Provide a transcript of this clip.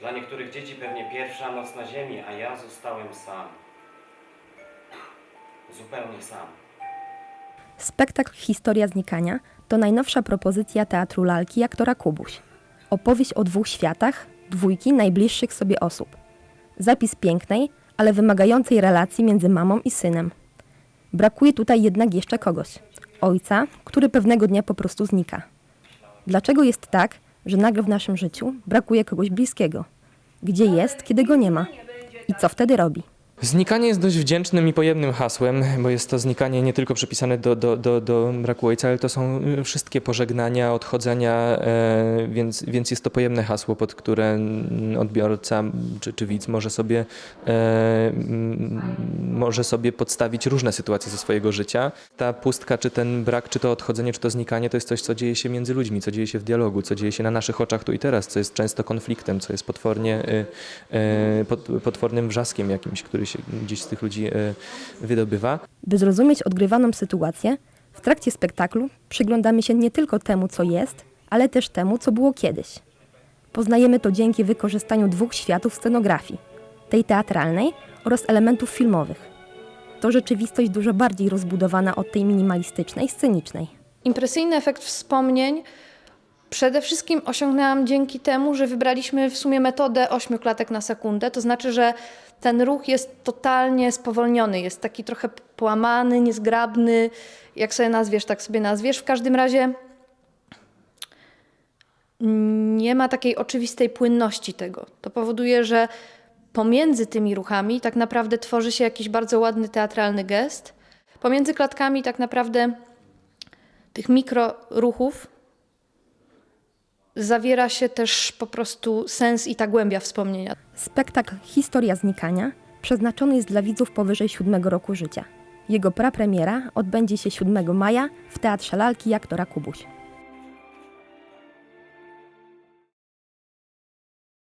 Dla niektórych dzieci pewnie pierwsza noc na ziemi, a ja zostałem sam. Zupełnie sam. Spektakl Historia znikania to najnowsza propozycja teatru lalki aktora Kubuś. Opowieść o dwóch światach, dwójki najbliższych sobie osób. Zapis pięknej, ale wymagającej relacji między mamą i synem. Brakuje tutaj jednak jeszcze kogoś. Ojca, który pewnego dnia po prostu znika. Dlaczego jest tak, że nagle w naszym życiu brakuje kogoś bliskiego? Gdzie jest, kiedy go nie ma? I co wtedy robi? Znikanie jest dość wdzięcznym i pojemnym hasłem, bo jest to znikanie nie tylko przypisane do, do, do, do braku ojca, ale to są y, wszystkie pożegnania, odchodzenia, e, więc, więc jest to pojemne hasło, pod które odbiorca czy, czy widz może sobie, e, może sobie podstawić różne sytuacje ze swojego życia. Ta pustka, czy ten brak, czy to odchodzenie, czy to znikanie, to jest coś, co dzieje się między ludźmi, co dzieje się w dialogu, co dzieje się na naszych oczach tu i teraz, co jest często konfliktem, co jest potwornie, y, y, pot, potwornym wrzaskiem jakimś, który się gdzieś z tych ludzi y, wydobywa. By zrozumieć odgrywaną sytuację, w trakcie spektaklu przyglądamy się nie tylko temu, co jest, ale też temu, co było kiedyś. Poznajemy to dzięki wykorzystaniu dwóch światów scenografii tej teatralnej oraz elementów filmowych. To rzeczywistość dużo bardziej rozbudowana od tej minimalistycznej, scenicznej. Impresyjny efekt wspomnień przede wszystkim osiągnęłam dzięki temu, że wybraliśmy w sumie metodę 8 klatek na sekundę. To znaczy, że ten ruch jest totalnie spowolniony, jest taki trochę połamany, niezgrabny. Jak sobie nazwiesz, tak sobie nazwiesz. W każdym razie nie ma takiej oczywistej płynności tego. To powoduje, że pomiędzy tymi ruchami tak naprawdę tworzy się jakiś bardzo ładny teatralny gest. Pomiędzy klatkami tak naprawdę tych mikroruchów zawiera się też po prostu sens i ta głębia wspomnienia. Spektakl Historia znikania przeznaczony jest dla widzów powyżej 7 roku życia. Jego prapremiera odbędzie się 7 maja w Teatrze Lalki aktora Kubuś.